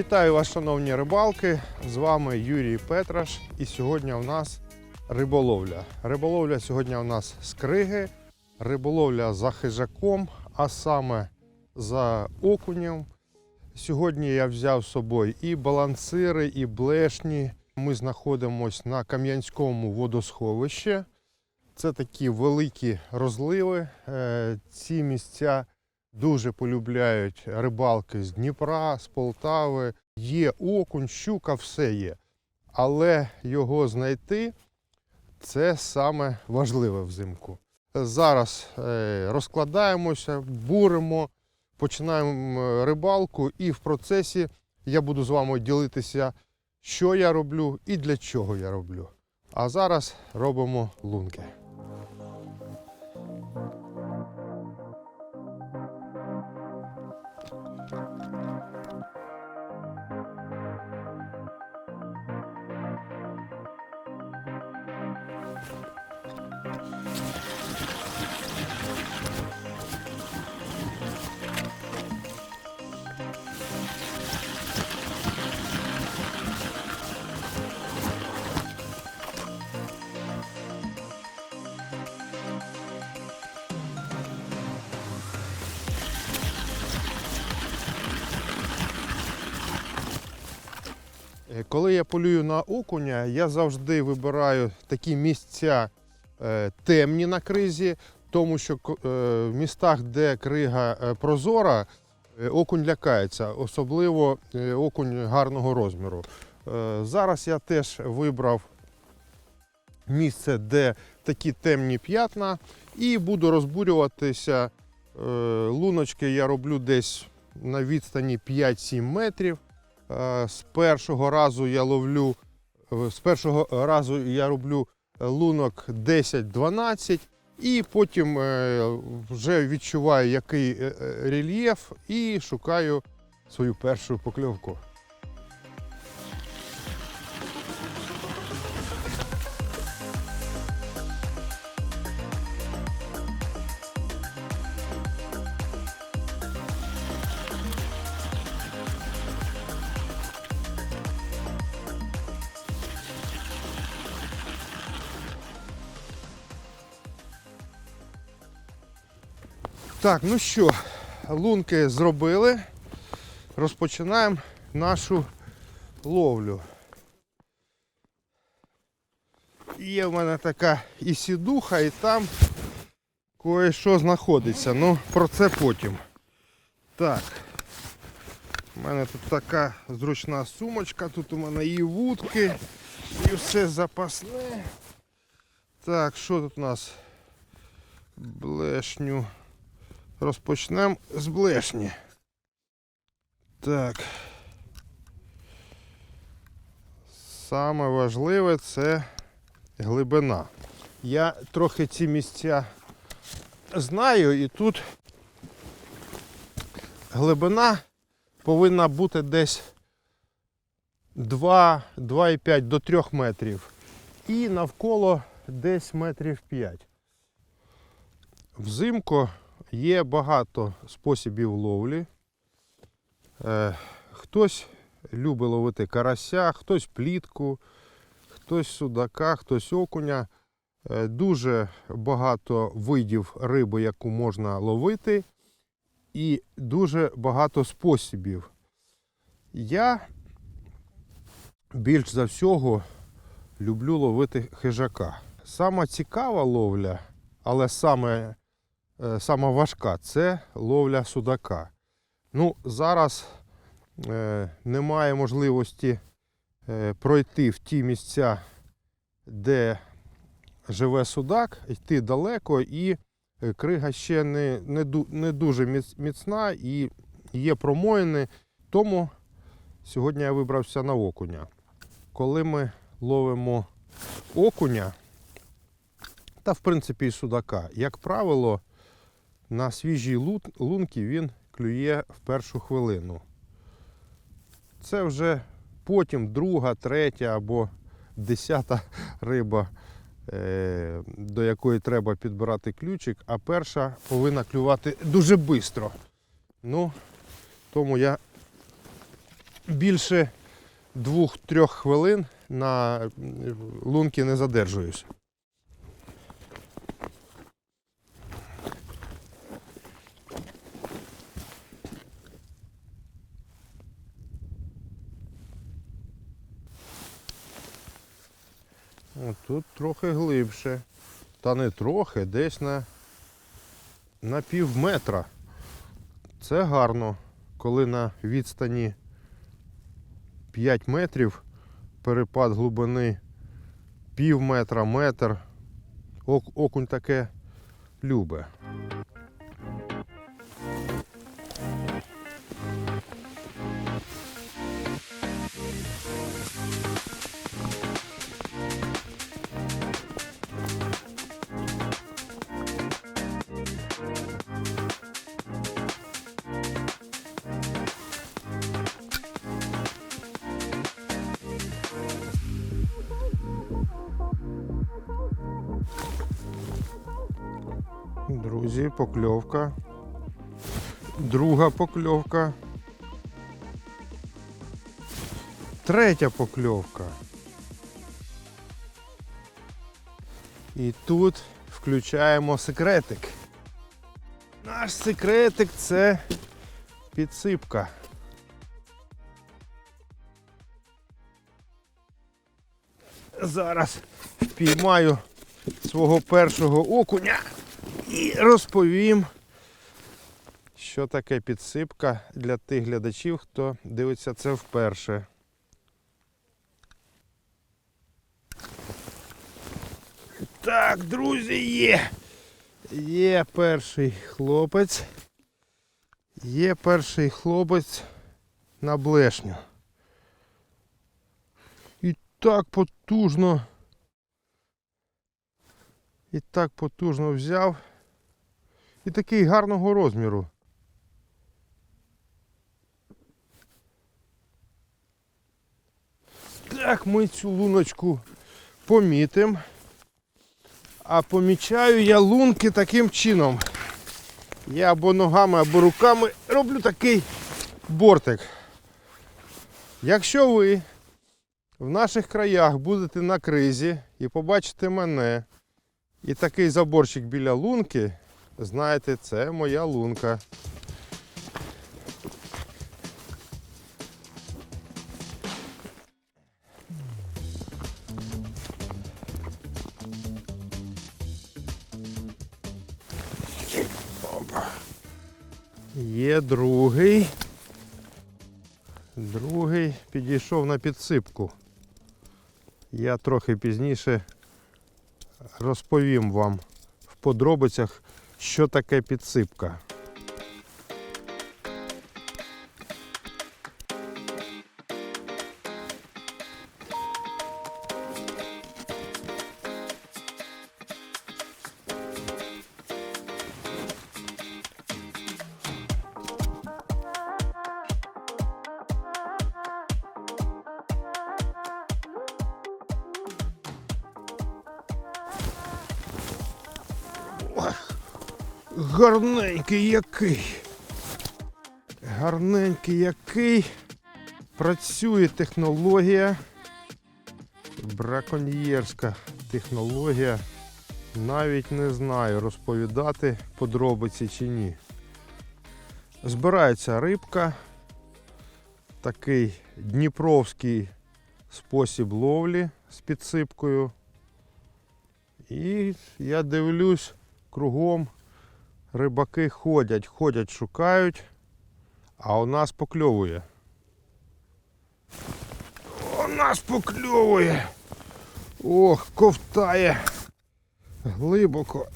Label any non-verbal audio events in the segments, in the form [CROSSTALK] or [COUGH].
Вітаю вас, шановні рибалки! З вами Юрій Петраш. І сьогодні у нас риболовля. Риболовля сьогодні у нас з криги, риболовля за хижаком, а саме за окунем. Сьогодні я взяв з собою і балансири, і блешні. Ми знаходимося на Кам'янському водосховищі. Це такі великі розливи. Е, Ці місця дуже полюбляють рибалки з Дніпра, з Полтави. Є окунь, щука, все є. Але його знайти це саме важливе взимку. Зараз е, розкладаємося, буримо, починаємо е, рибалку, і в процесі я буду з вами ділитися, що я роблю і для чого я роблю. А зараз робимо лунки. Коли я полюю на окуня, я завжди вибираю такі місця е, темні на кризі, тому що е, в містах, де крига е, прозора, окунь лякається, особливо окунь гарного розміру. Зараз я теж вибрав місце, де такі темні п'ятна, і буду розбурюватися. Луночки я роблю десь на відстані 5-7 метрів. Е, З першого разу я ловлю, е, з першого разу я роблю е, лунок 10-12, і потім вже відчуваю, який рельєф, і шукаю свою першу покльовку. Так, ну що, лунки зробили. Розпочинаємо нашу ловлю. Є в мене така і сідуха, і там кое-що знаходиться. Ну, про це потім. Так. У мене тут така зручна сумочка, тут у мене і вудки, і все запасне. Так, що тут у нас? Блешню. Розпочнемо з блешні. Так. Саме важливе це глибина. Я трохи ці місця знаю і тут глибина повинна бути десь 2, 2,5 до 3 метрів. І навколо десь метрів 5. Взимку Є багато способів ловлі. Е, хтось любить ловити карася, хтось плітку, хтось судака, хтось окуня. Е, дуже багато видів риби, яку можна ловити, і дуже багато способів. Я більш за всього люблю ловити хижака. Сама цікава ловля, але саме сама важка це ловля судака. Ну, зараз е, немає можливості е, пройти в ті місця, де живе судак, йти далеко, і е, крига ще не, не, не дуже міцна і є промоїни. Тому сьогодні я вибрався на окуня. Коли ми ловимо окуня, та в принципі і судака, як правило, на свіжій лунки він клює в першу хвилину. Це вже потім друга, третя або десята риба, е, до якої треба підбирати ключик, а перша повинна клювати дуже швидко. Ну, тому я більше двох-трьох хвилин на лунки не задержуюсь. Тут трохи глибше. Та не трохи, десь на, на пів метра. Це гарно, коли на відстані 5 метрів перепад глибини пів метра, метр. Окунь таке любе. Друзі, покльовка. Друга покльовка. Третя покльовка. І тут включаємо секретик. Наш секретик це підсипка. Зараз впіймаю свого першого окуня і розповім, що таке підсипка для тих глядачів, хто дивиться це вперше. Так, друзі, є. Є перший хлопець. Є перший хлопець на блешню. І так потужно. І так потужно взяв. І такий гарного розміру. Так, ми цю луночку помітимо. А помічаю я лунки таким чином. Я або ногами, або руками роблю такий бортик. Якщо ви в наших краях будете на кризі і побачите мене і такий заборчик біля лунки, знаєте, це моя лунка. Є другий. Другий підійшов на підсипку. Я трохи пізніше розповім вам в подробицях, що таке підсипка. Гарненький який. Гарненький який. Працює технологія. Браконьєрська технологія. Навіть не знаю, розповідати подробиці чи ні. Збирається рибка. Такий дніпровський спосіб ловлі з підсипкою. І я дивлюсь кругом рибаки ходять, ходять, шукають, а у нас покльовує. У нас покльовує. Ох, ковтає. Глибоко.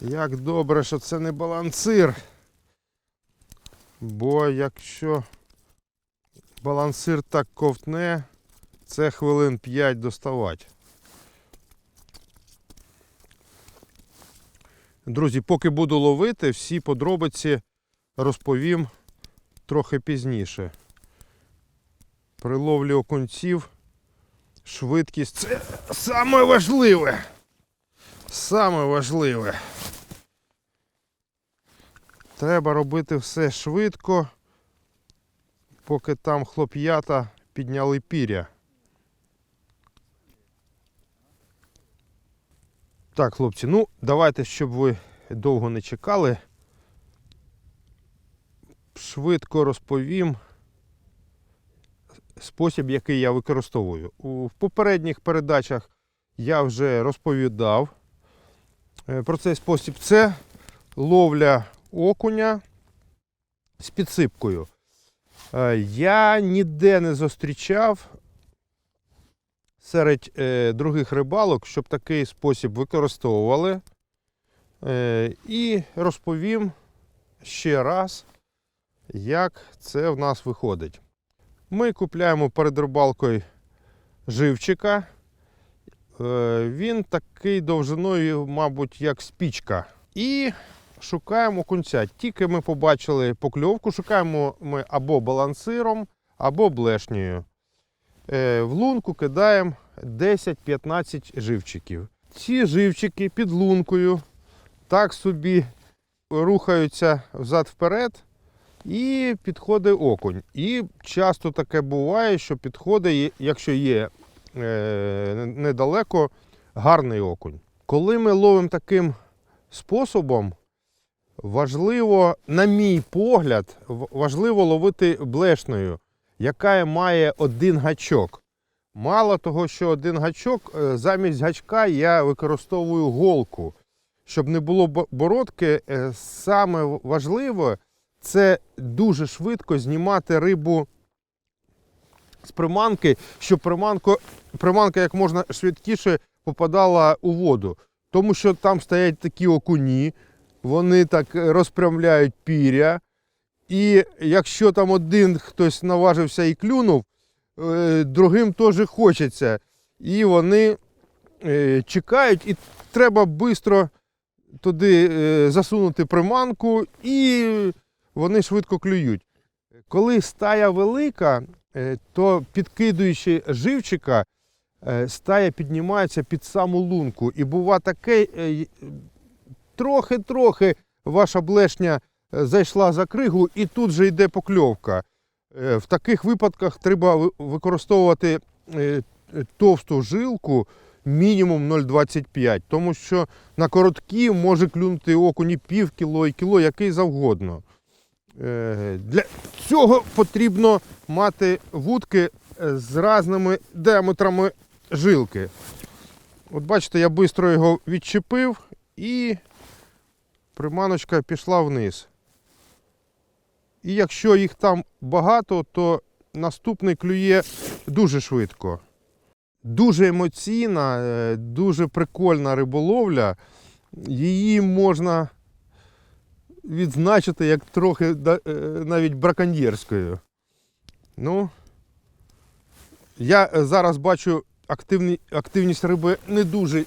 Як добре, що це не балансир. Бо якщо балансир так ковтне, це хвилин 5 доставати. Друзі, поки буду ловити, всі подробиці розповім трохи пізніше. При ловлі окунців швидкість це саме важливе. Саме важливе. Треба робити все швидко, поки там хлоп'ята підняли піря. Так, хлопці, ну давайте, щоб ви довго не чекали. Швидко розповім спосіб, який я використовую. У попередніх передачах я вже розповідав е, про цей спосіб. Це ловля окуня з підсипкою. Е, Я ніде не зустрічав серед е, других рибалок, щоб такий спосіб використовували. Е, і розповім ще раз, як це в нас виходить. Ми купляємо перед рибалкою живчика. Е, Він такий довжиною, мабуть, як спічка. І шукаємо окунця. Тільки ми побачили покльовку, шукаємо ми або балансиром, або блешнею. Е, В лунку кидаємо 10-15 живчиків. Ці живчики під лункою так собі рухаються взад-вперед, і підходить окунь. І часто таке буває, що підходить, якщо є е, недалеко, гарний окунь. Коли ми ловимо таким способом, важливо, на мій погляд, важливо ловити блешнею, яка має один гачок. Мало того, що один гачок, е, замість гачка я використовую голку. Щоб не було бо- бородки, е, саме важливе це дуже швидко знімати рибу з приманки, щоб приманку, приманка як можна швидкіше попадала у воду. Тому що там стоять такі окуні, вони так розпрямляють піря. І якщо там один хтось наважився і клюнув, е, другим теж хочеться. І вони е, чекають, і треба швидко туди е, засунути приманку, і вони швидко клюють. Коли стая велика, то підкидуючи живчика, стая піднімається під саму лунку. І бува таке, трохи-трохи ваша блешня зайшла за кригу, і тут же йде покльовка. Е, В таких випадках треба використовувати е, е, товсту жилку мінімум 0,25, тому що на короткі може клюнути окуні пів кіло і кіло, який завгодно. Е, Для цього потрібно мати вудки е, з різними діаметрами жилки. От бачите, я швидко його відчепив і приманочка пішла вниз. І якщо їх там багато, то наступний клює дуже швидко. Дуже емоційна, е, дуже прикольна риболовля. Її можна відзначити як трохи е, навіть браконьєрською. Ну, я е, зараз бачу активні, активність риби не дуже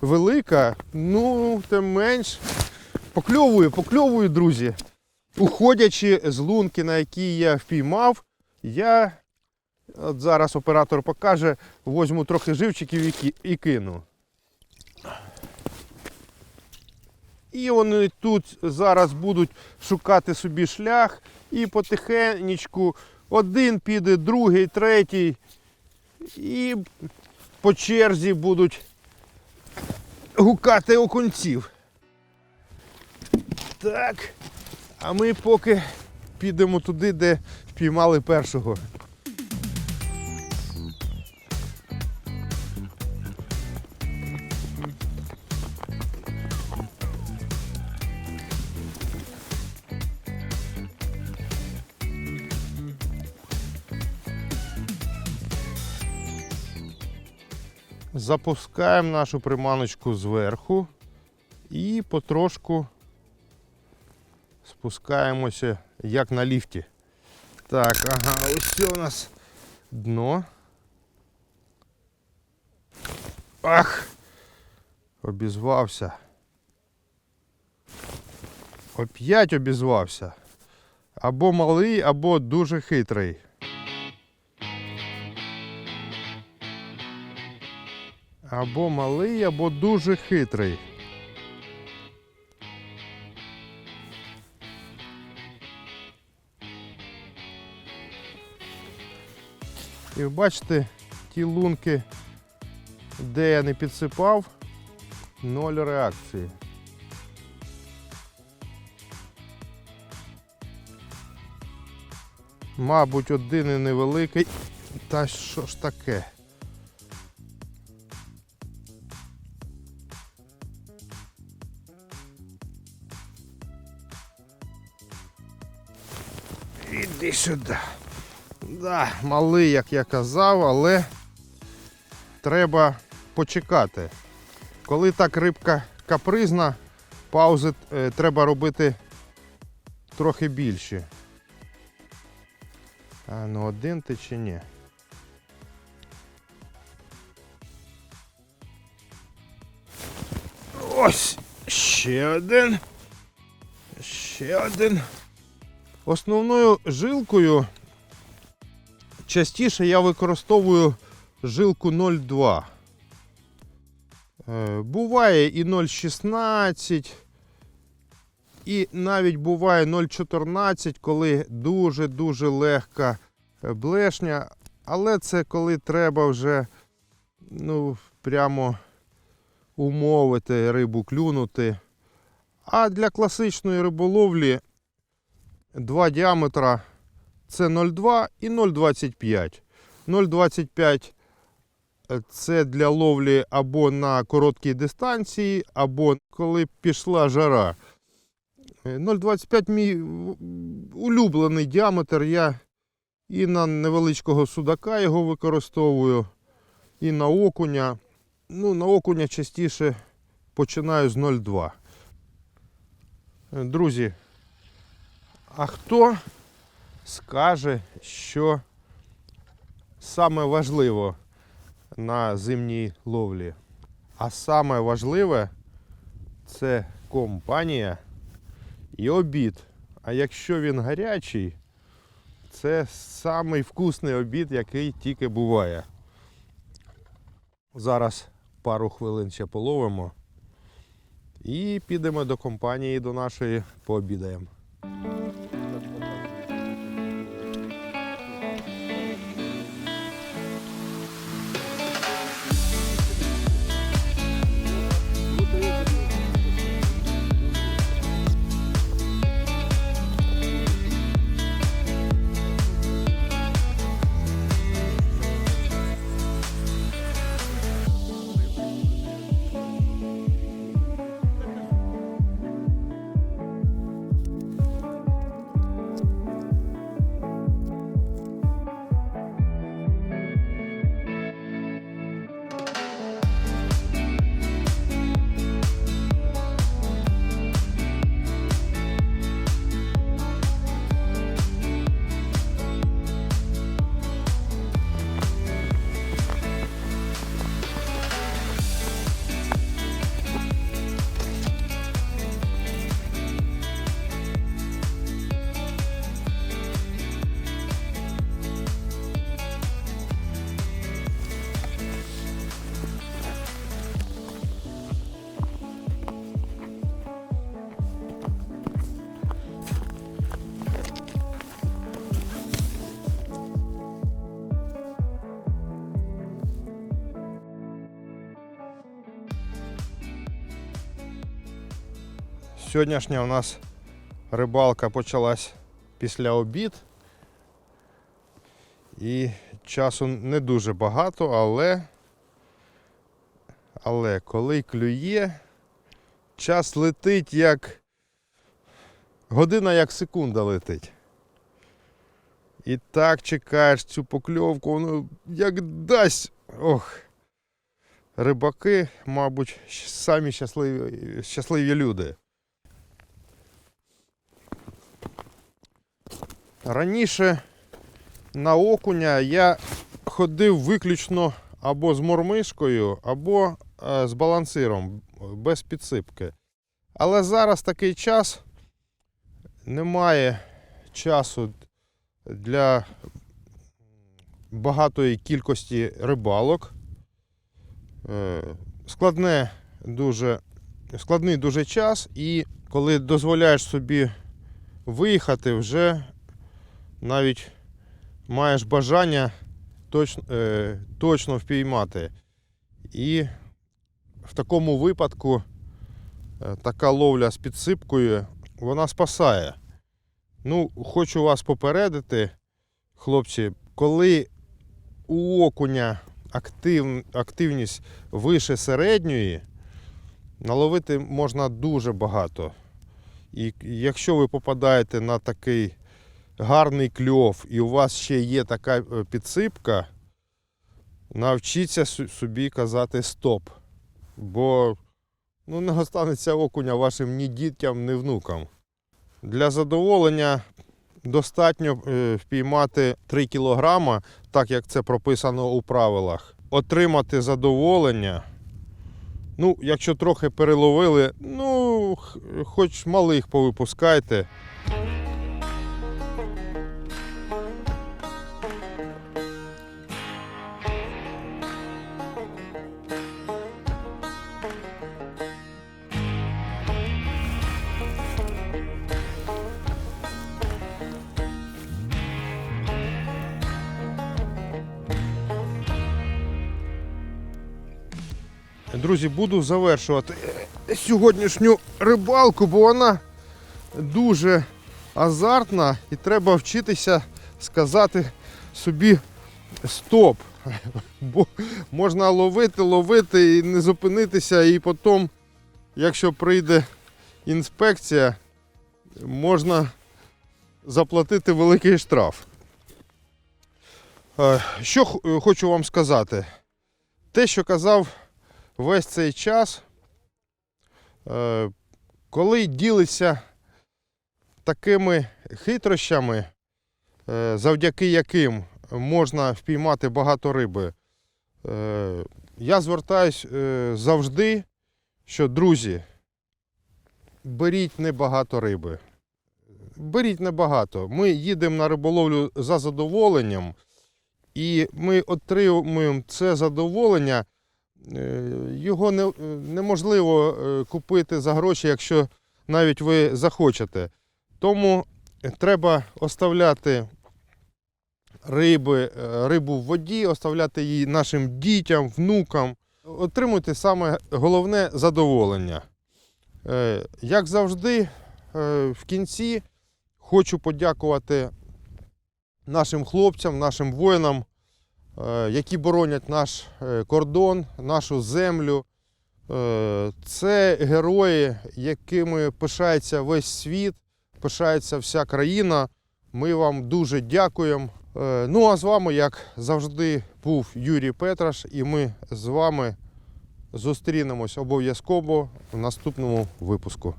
велика, ну, тим менш, покльовую, покльовую, друзі. Уходячи з лунки, на якій я впіймав, я от зараз оператор покаже, возьму трохи живчиків і, кину. І вони тут зараз будуть шукати собі шлях і потихенечку один піде, другий, третій. І по черзі будуть гукати окунців. Так. А ми поки підемо туди, де впіймали першого. Запускаємо нашу приманочку зверху і потрошку спускаємося як на ліфті. Так, ага, ось у нас дно. Ах! Обізвався. Оп'ять обізвався. Або малий, або дуже хитрий. Або малий, або дуже хитрий. І ви бачите, ті лунки, де я не підсипав, ноль реакції. Мабуть, один і невеликий. Та що ж таке? Іди сюди. Да, малий, як я казав, але треба почекати. Коли так рибка капризна, паузи е, треба робити трохи більші. А ну один ти чи ні? Ось ще один. Ще один. Основною жилкою частіше я використовую жилку 0,2. Е, Буває і 0,16, і навіть буває 0,14, коли дуже-дуже легка е, блешня. Але це коли треба вже ну, прямо умовити рибу клюнути. А для класичної риболовлі два діаметра це 0,2 і 0,25. 0,25 це для ловлі або на короткій дистанції, або коли пішла жара. Е, 0,25 мій улюблений діаметр. Я і на невеличкого судака його використовую, і на окуня. Ну, на окуня частіше починаю з 0,2. Е, Друзі, а хто скаже, що саме важливо на зимній ловлі? А саме важливе це компанія і обід. А якщо він гарячий, це самий вкусний обід, який тільки буває. Зараз пару хвилин ще половимо і підемо до компанії до нашої пообідаємо. Сьогоднішня у нас рибалка почалась після обід. І часу не дуже багато, але, але коли клює, час летить як година як секунда летить. І так чекаєш цю покльовку, воно як дасть. Ох. Рибаки, мабуть, самі щасливі, щасливі люди. Раніше на окуня я ходив виключно або з мормишкою, або е, з балансиром, без підсипки. Але зараз такий час немає часу для багатої кількості рибалок. Е, Складне дуже, складний дуже час, і коли дозволяєш собі виїхати, вже навіть маєш бажання точно, е, точно впіймати. І в такому випадку е, така ловля з підсипкою вона спасає. Ну, хочу вас попередити, хлопці, коли у окуня актив, активність вище середньої, наловити можна дуже багато. І якщо ви попадаєте на такий гарний кльов і у вас ще є така е, підсипка, навчіться собі казати стоп. Бо ну, не останеться окуня вашим ні дітям, ні внукам. Для задоволення достатньо е, впіймати 3 кг, так як це прописано у правилах. Отримати задоволення. Ну, якщо трохи переловили, ну, хоч малих повипускайте. Друзі, буду завершувати сьогоднішню рибалку, бо вона дуже азартна і треба вчитися сказати собі стоп. [LAUGHS] Бо можна ловити, ловити і не зупинитися, і потім, якщо прийде інспекція, можна заплатити великий штраф. Е, Що хочу вам сказати? Те, що казав весь цей час, е, коли ділиться такими хитрощами, е, завдяки яким можна впіймати багато риби, е, я звертаюсь завжди, що друзі, беріть небагато риби. Беріть небагато. Ми їдемо на риболовлю за задоволенням, і ми отримуємо це задоволення. Е, Його не, неможливо е, купити за гроші, якщо навіть ви захочете. Тому треба оставляти риби, е, рибу в воді, оставляти її нашим дітям, внукам. Отримуйте саме головне задоволення. Як завжди, в кінці хочу подякувати нашим хлопцям, нашим воїнам, які боронять наш е, кордон, нашу землю. Е, Це герої, якими пишається весь світ, пишається вся країна. Ми вам дуже дякуємо. Е, Ну а з вами, як завжди, був Юрій Петраш, і ми з вами зустрінемось обов'язково в наступному випуску.